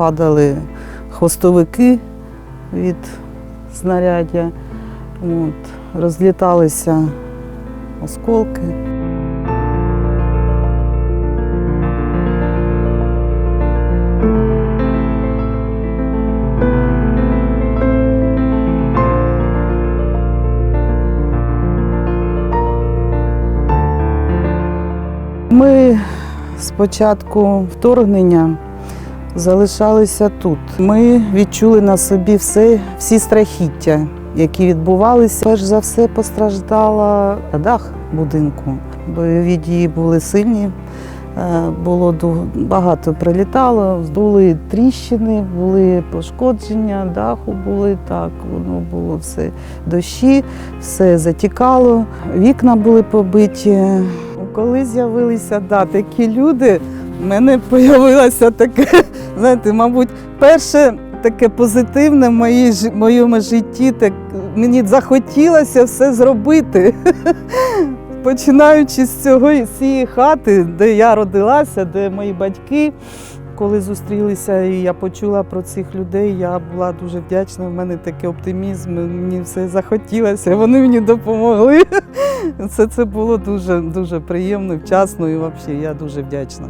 падали хвостовики від знаряддя, от, розліталися осколки. Ми з початку вторгнення залишалися тут. Ми відчули на собі все, всі страхіття, які відбувалися. Перш за все постраждала дах будинку. Бойові дії були сильні. е, Було багато прилітало, були тріщини, були пошкодження, даху були так, воно було все дощі, все затікало, вікна були побиті. Коли з'явилися да, такі люди, в мене з'явилося таке, знаєте, мабуть, перше таке позитивне в моїй, жи- моєму житті, так, мені захотілося все зробити. Починаючи з цього з цієї хати, де я родилася, де мої батьки, коли зустрілися, і я почула про цих людей, я була дуже вдячна. У мене такий оптимізм, мені все захотілося, вони мені допомогли. Це, це було дуже, дуже приємно, вчасно і взагалі я дуже вдячна.